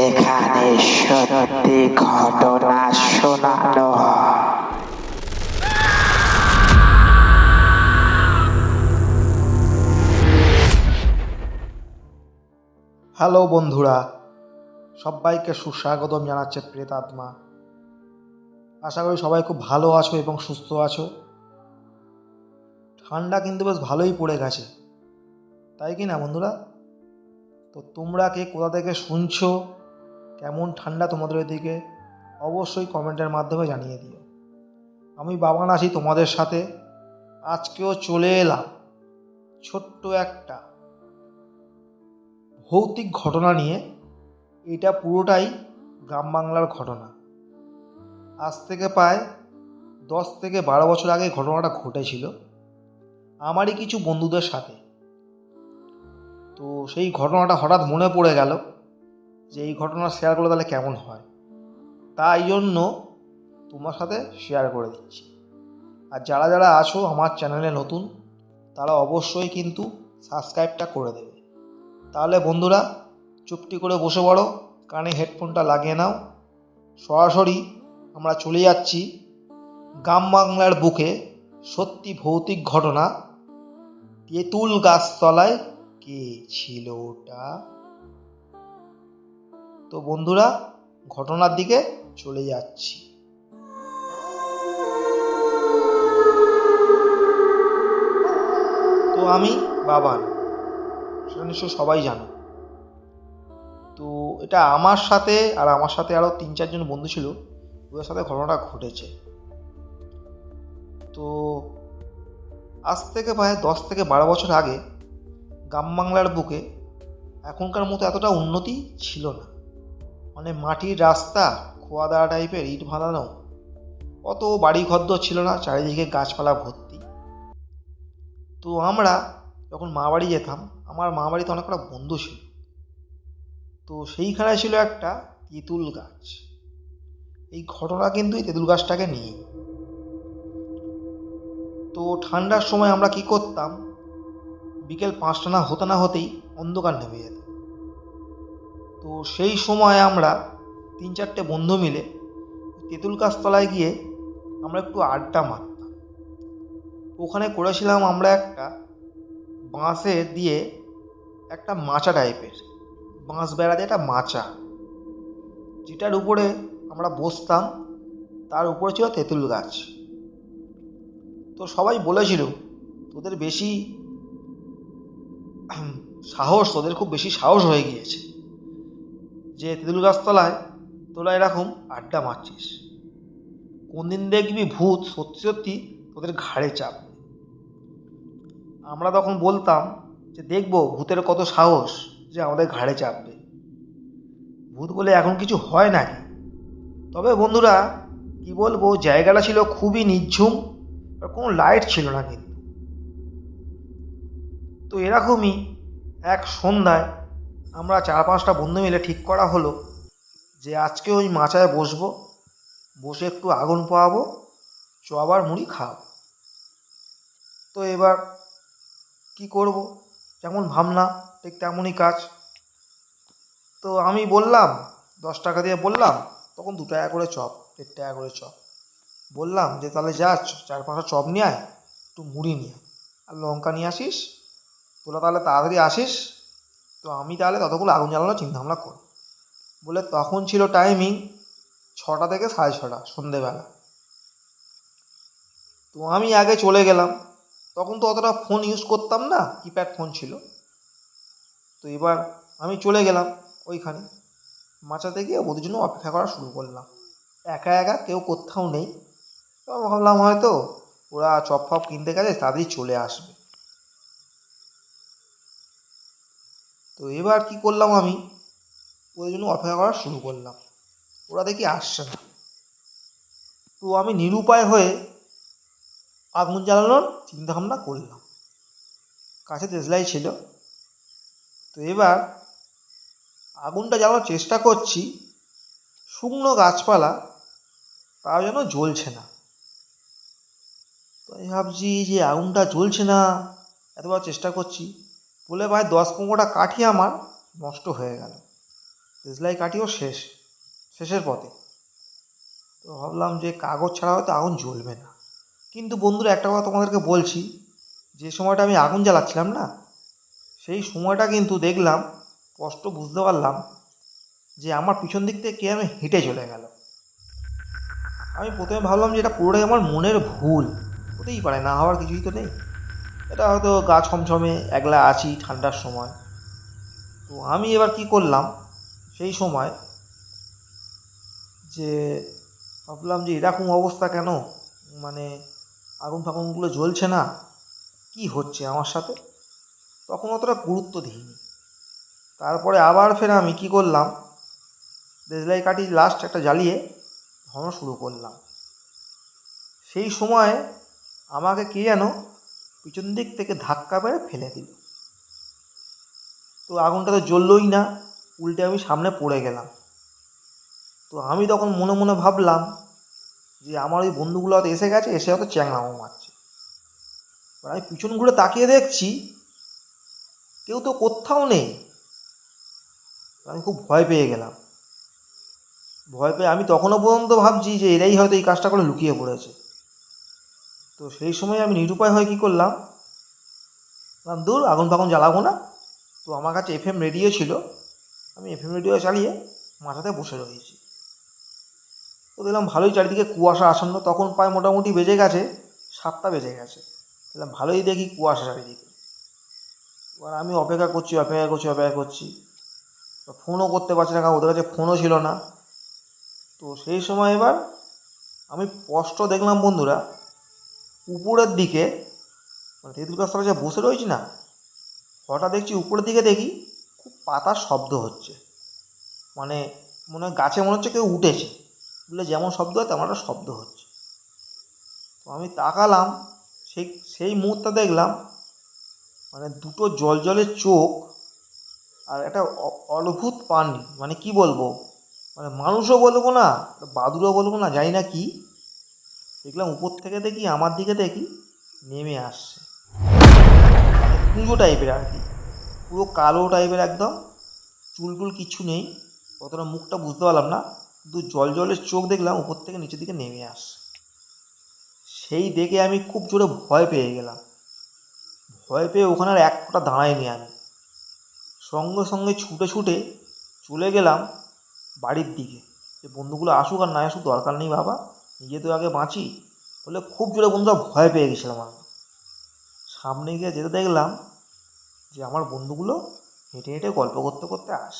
এখানে সত্যি ঘটনা শোনানো হয়। হ্যালো বন্ধুরা, সবাইকে সুস্বাগতম জানাচ্ছে প্রেতাত্মা আশা করি সবাই খুব ভালো আছো এবং সুস্থ আছো ঠান্ডা কিন্তু বেশ ভালোই পড়ে গেছে তাই কি না বন্ধুরা? তো তোমরা কে, কোথা থেকে শুনছো? কেমন ঠান্ডা তোমাদের ওইদিকে? অবশ্যই কমেন্টের মাধ্যমে জানিয়ে দিও। আমি বাবান আছি তোমাদের সাথে। আজকেও চলে এলাম ছোট্ট একটা ভৌতিক ঘটনা নিয়ে। এটা পুরোটাই গ্রাম বাংলার ঘটনা। আজ থেকে প্রায় দশ থেকে বারো বছর আগে ঘটনাটা ঘটেছিল। আমারই কিছু বন্ধুদের সাথে। তো সেই ঘটনাটা হঠাৎ মনে পড়ে গেল যে এই ঘটনা শেয়ার করলে তাহলে কেমন হয়? তাই জন্য তোমার সাথে শেয়ার করে দিচ্ছি। আর যারা যারা আছো আমার চ্যানেলে নতুন, তারা অবশ্যই কিন্তু সাবস্ক্রাইবটা করে দেবে। তাহলে বন্ধুরা, চুপটি করে বসে পড়ো, কানে হেডফোনটা লাগিয়ে নাও। সরাসরি আমরা চলে যাচ্ছি গ্রাম বাংলার বুকে সত্যি ভৌতিক ঘটনা তেঁতুল গাছতলায় কে ছিল ওটা? তো বন্ধুরা, ঘটনার দিকে চলে যাচ্ছি। তো আমি বাবান, সেটা নিশ্চয়ই সবাই জানো। তো এটা আমার সাথে আর আমার সাথে আরও তিন চারজন বন্ধু ছিল, ওদের সাথে ঘটনাটা ঘটেছে। তো আজ থেকে প্রায় দশ থেকে বারো বছর আগে গ্রাম বাংলার বুকে এখনকার মতো এতটা উন্নতি ছিল না। মানে মাটির রাস্তা, খোয়া দাওয়া টাইপের ইট বাঁধানো অত বাড়ি ঘরদর ছিল না, চারিদিকে গাছপালা ভর্তি। তো আমরা যখন মা বাড়ি যেতাম, আমার মা বাড়িতে অনেক কটা বন্ধু ছিল। তো সেইখানে ছিল একটা তেঁতুল গাছ। এই ঘটনা কিন্তু এই তেঁতুল গাছটাকে নিয়ে তো ঠান্ডার সময় আমরা কি করতাম বিকেল পাঁচটা না হতে না হতেই অন্ধকার নেমে যেত। তো সেই সময় আমরা তিন চারটে বন্ধু মিলে তেঁতুল গাছতলায় গিয়ে আমরা একটু আড্ডা মারতাম। ওখানে করেছিলাম আমরা একটা বাঁশের দিয়ে একটা মাচা টাইপের, বাঁশ বেড়া দিয়ে একটা মাচা। যেটার উপরে আমরা বসতাম, তার উপরে ছিল তেঁতুল গাছ। তো সবাই বলেছিল, তোদের বেশি সাহস, তোদের খুব বেশি সাহস হয়ে গিয়েছে। যে তেঁতুল গাছতলায় তোরা এরকম আড্ডা মারছিস। কোন দিন দেখবি ভূত সত্যি সত্যি তোদের ঘাড়ে চাপবে। আমরা তখন বলতাম যে দেখব ভূতের কত সাহস যে আমাদের ঘাড়ে চাপবে। ভূত বলে এখন কিছু হয় নাকি? তবে বন্ধুরা, কি বলব, জায়গাটা ছিল খুবই নিঝুম, আর কোনো লাইট ছিল না কিন্তু। তো এরকমই এক সন্ধ্যায় আমরা চার পাঁচটা বন্ধু মিলে ঠিক করা হলো যে আজকে ওই মাচায় বসবো, বসে একটু আগুন পোয়াবো চ আবার মুড়ি খাওয়াবো। তো এবার কি করব? যেমন ভাবনা, ঠিক তেমনই কাজ। তো আমি বললাম, দশ টাকা দিয়ে বললাম, তখন দু টাকা করে চপ, দেড় টাকা করে চপ। বললাম যে তাহলে যা, চার পাঁচটা চপ নিয়ে আয়, একটু মুড়ি নিয়ে আর লঙ্কা নিয়ে আসিস তোরা তাহলে তাড়াতাড়ি আসিস? তো আমি তাহলে ততগুলো আগুন জ্বালানোর চিন্তাভাবনা করব বলে, তখন ছিল টাইমিং ছটা থেকে সাড়ে ছটা, সন্ধেবেলা। তো আমি আগে চলে গেলাম। তখন তো অতটা ফোন ইউজ করতাম না কিপ্যাড ফোন ছিল। তো এবার আমি চলে গেলাম ওইখানে। মাচাতে গিয়ে ওদের জন্য অপেক্ষা করা শুরু করলাম। একা একা কেউ কোথাও নেই। ভাবলাম হয়তো ওরা চপ ফপ কিনতে গেছে, তাড়াতাড়ি চলে আসবে। তো এবার কি করলাম আমি? ওদের জন্য অপেক্ষা করা শুরু করলাম। ওরা দেখি আসছে না। তো আমি নিরুপায় হয়ে আগুন জ্বালানোর চিন্তাভাবনা করলাম। কাছে দেশলাই ছিল। তো এবার আগুনটা জ্বালানোর চেষ্টা করছি। শুকনো গাছপালা, তাও যেন জ্বলছে না। তো আমি ভাবছি যে আগুনটা জ্বলছে না, এতবার চেষ্টা করছি। বলে, ভাই, দশ পনেরোটা কাঠি আমার, নষ্ট হয়ে গেল। দেশলাই কাঠিও শেষ, শেষের পথে। তো ভাবলাম যে কাগজ ছাড়া হয়তো আগুন জ্বলবে না। কিন্তু বন্ধুরা, একটা কথা তোমাদেরকে বলছি, যে সময়টা আমি আগুন জ্বালাচ্ছিলাম না, সেই সময়টা কিন্তু দেখলাম স্পষ্ট বুঝতে পারলাম যে আমার পিছন দিক থেকে কে আমি হেঁটে চলে গেল। আমি প্রথমে ভাবলাম যে এটা পুরোটাই আমার মনের ভুল, হতেই পারে, না হওয়ার কিছুই তো নেই। এটা হয়তো গা ছমছমে একলা আছি ঠান্ডার সময়। তো আমি এবার কি করলাম, সেই সময় যে ভাবলাম যে এরকম অবস্থা কেন? মানে আগুন ফাগুনগুলো জ্বলছে না, কি হচ্ছে আমার সাথে? তখন অতটা গুরুত্ব দিইনি। তারপরে আবার ফের আমি কি করলাম দেশলাই কাঠি লাস্ট একটা জ্বালিয়ে ধরানো শুরু করলাম। সেই সময় আমাকে কে যেন পিছন দিক থেকে ধাক্কা মেরে ফেলে দিল। তো আগুনটা তো জ্বললই না, উল্টে আমি সামনে পড়ে গেলাম। তো আমি তখন মনে মনে ভাবলাম যে আমার ওই বন্ধুগুলো হয়তো এসে গেছে, এসে হয়তো চ্যাংড়ামো মারছে। আমি পিছন ঘুরে তাকিয়ে দেখছি কেউ তো কোথাও নেই। আমি খুব ভয় পেয়ে গেলাম। ভয় পেয়ে আমি তখনও পর্যন্ত ভাবছি যে এরাই হয়তো এই কাজটা করে লুকিয়ে পড়েছে। তো সেই সময় আমি নিরুপায় হয়ে কী করলাম? দূর, আগুন ফাগুন জ্বালাবো না। তো আমার কাছে এফএম রেডিও ছিল। আমি এফএম রেডিও চালিয়ে মাথাতে বসে রয়েছি। তো দেখলাম, ভালোই চারিদিকে কুয়াশা আসন্ন। তখন প্রায় মোটামুটি বেজে গেছে, সাতটা বেজে গেছে। দেখলাম, ভালোই দেখি কুয়াশা চারিদিকে। এবার আমি অপেক্ষা করছি অপেক্ষা করছি অপেক্ষা করছি। ফোনও করতে পারছি না, কারণ ওদের কাছে ফোনও ছিল না। তো সেই সময় এবার আমি স্পষ্ট দেখলাম বন্ধুরা উপরের দিকে মানে তেঁতুল গাছতলা যে বসে রয়েছি না, হঠাৎ দেখছি উপরের দিকে দেখি খুব পাতার শব্দ হচ্ছে। মানে মনে হয় গাছে মনে হচ্ছে কেউ উঠেছে। বলে যেমন শব্দ হয় তেমন একটা শব্দ হচ্ছে। তো আমি তাকালাম, সেই সেই মুহূর্তে দেখলাম মানে দুটো জল জলের চোখ আর একটা অদ্ভুত পানি। মানে কি বলব? মানে মানুষও বলব না বাদুড়ও বলব না, জানি না কি। দেখলাম উপর থেকে দেখি, আমার দিকে দেখি নেমে আসছে। কুঁজো টাইপের আর কি। পুরো কালো টাইপের একদম। চুল টুল কিচ্ছু নেই। অতটা মুখটা বুঝতে পারলাম না। কিন্তু জল জলের চোখ দেখলাম, উপর থেকে নিচের দিকে নেমে আসছে। সেই দেখে আমি খুব জোরে ভয় পেয়ে গেলাম। ভয় পেয়ে ওখানে আর এক ফোঁটা দাঁড়াইনি আমি। সঙ্গে সঙ্গে ছুটে ছুটে চলে গেলাম বাড়ির দিকে। যে বন্ধুগুলো আসুক আর না আসুক দরকার নেই বাবা। নিজে তো আগে বাঁচি। বলে খুব জোরে বন্ধুরা ভয় পেয়ে গেছিলাম আমি। সামনে গিয়ে যেতে দেখলাম যে আমার বন্ধুগুলো হেঁটে হেঁটে গল্প করতে করতে আস।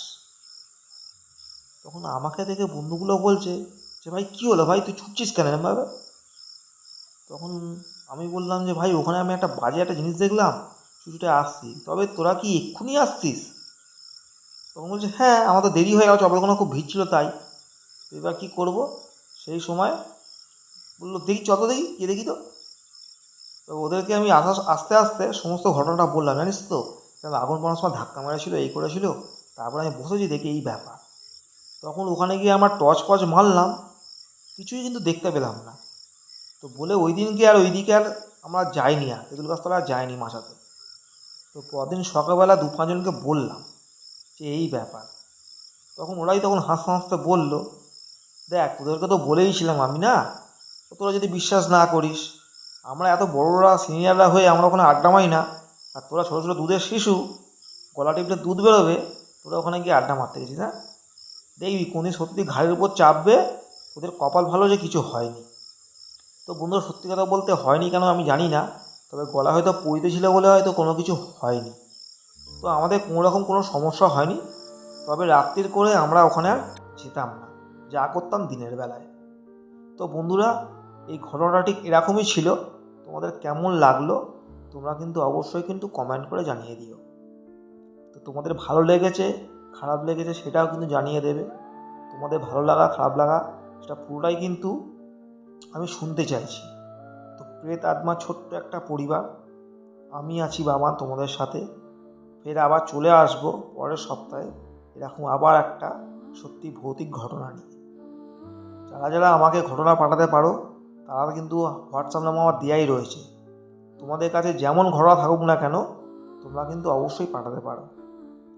তখন আমাকে দেখে বন্ধুগুলো বলছে যে, ভাই, কী হলো? ভাই, তুই ছুটছিস কেন এরমভাবে? তখন আমি বললাম যে, ভাই, ওখানে আমি একটা বাজে একটা জিনিস দেখলাম। ছুটে আসছি। তবে তোরা কি এক্ষুনি আসছিস? তখন বলছে হ্যাঁ আমার তো দেরি হয়ে গেছে অপরখানে খুব ভিড় ছিল তাই এবার কী করব? সেই সময় বলল, দেখি চত দেখি কে দেখি তো। তো ওদেরকে আমি আসা আস্তে আস্তে সমস্ত ঘটনাটা বললাম, জানিস তো? আগুন পড়ার সময় ধাক্কা মেরেছিল এই করেছিল। তারপরে আমি বসেছি, দেখি এই ব্যাপার। তখন ওখানে গিয়ে আমার টর্চ ফচ মারলাম, কিছুই কিন্তু দেখতে পেলাম না। তো বলে ওই দিনকে আর ওই দিকে আর আমরা যাইনি আর, তেঁতুল গাছতলা আর যাইনি মাসাতে তো পরদিন সকালবেলা দু পাঁচজনকে বললাম যে, এই ব্যাপার। তখন ওরাই তখন হাসতে হাসতে বলল, দেখ, তোদেরকে তো বলেইছিলাম আমি না তোরা যদি বিশ্বাস না করিস, আমরা এত বড়রা, সিনিয়ররা হয়ে আমরা ওখানে আড্ডা মারি না। আর তোরা ছোটো ছোটো দুধের শিশু, গলা টিপলে দুধ বেরোবে, তোরা ওখানে গিয়ে আড্ডা মারতে গেছিস না দেখবি কোনদিন সত্যি ঘাড়ের উপর চাপবে, তোদের কপাল ভালো যে কিছু হয়নি। তো বন্ধুরা সত্যি কথা বলতে হয়নি কেন আমি জানি না, তবে গলা হয়তো পইতে ছিল বলে হয়তো কোনো কিছু হয়নি। তো আমাদের কোনো রকম কোনো সমস্যা হয়নি, তবে রাত্রির করে আমরা ওখানে আর যেতাম না, যা করতাম দিনের বেলায়। তো বন্ধুরা এই ঘটনাটা ঠিক এরকমই ছিল। তোমাদের কেমন লাগল, তোমরা কিন্তু অবশ্যই কিন্তু কমেন্ট করে জানিয়ে দিও। তো তোমাদের ভালো লেগেছে, খারাপ লেগেছে সেটাও কিন্তু জানিয়ে দেবে। তোমাদের ভালো লাগা, খারাপ লাগা, সেটা পুরোটাই কিন্তু আমি শুনতে চাইছি। তো প্রেত আত্মা ছোট্ট একটা পরিবার, আমি আছি বাবা তোমাদের সাথে। ফের আবার চলে আসব পরের সপ্তাহে, এরকম আবার একটা সত্যি ভৌতিক ঘটনা নিয়ে। যারা যারা আমাকে ঘটনা পাঠাতে পারো তারা কিন্তু হোয়াটসঅ্যাপ নাম্বার দেওয়াই রয়েছে। তোমাদের কাছে যেমন ঘটনা থাকুক না কেন, তোমরা কিন্তু অবশ্যই পাঠাতে পারো।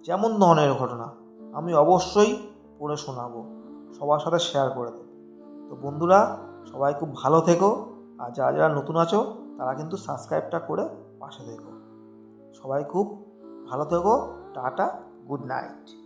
যেমন ধরনের ঘটনা, আমি অবশ্যই পড়ে শোনাবো, সবার সাথে শেয়ার করে দেবো। তো বন্ধুরা, সবাই খুব ভালো থেকো, আর যারা যারা নতুন আছো, তারা কিন্তু সাবস্ক্রাইবটা করে পাশে থেকো। সবাই খুব ভালো থেকো, টাটা গুড নাইট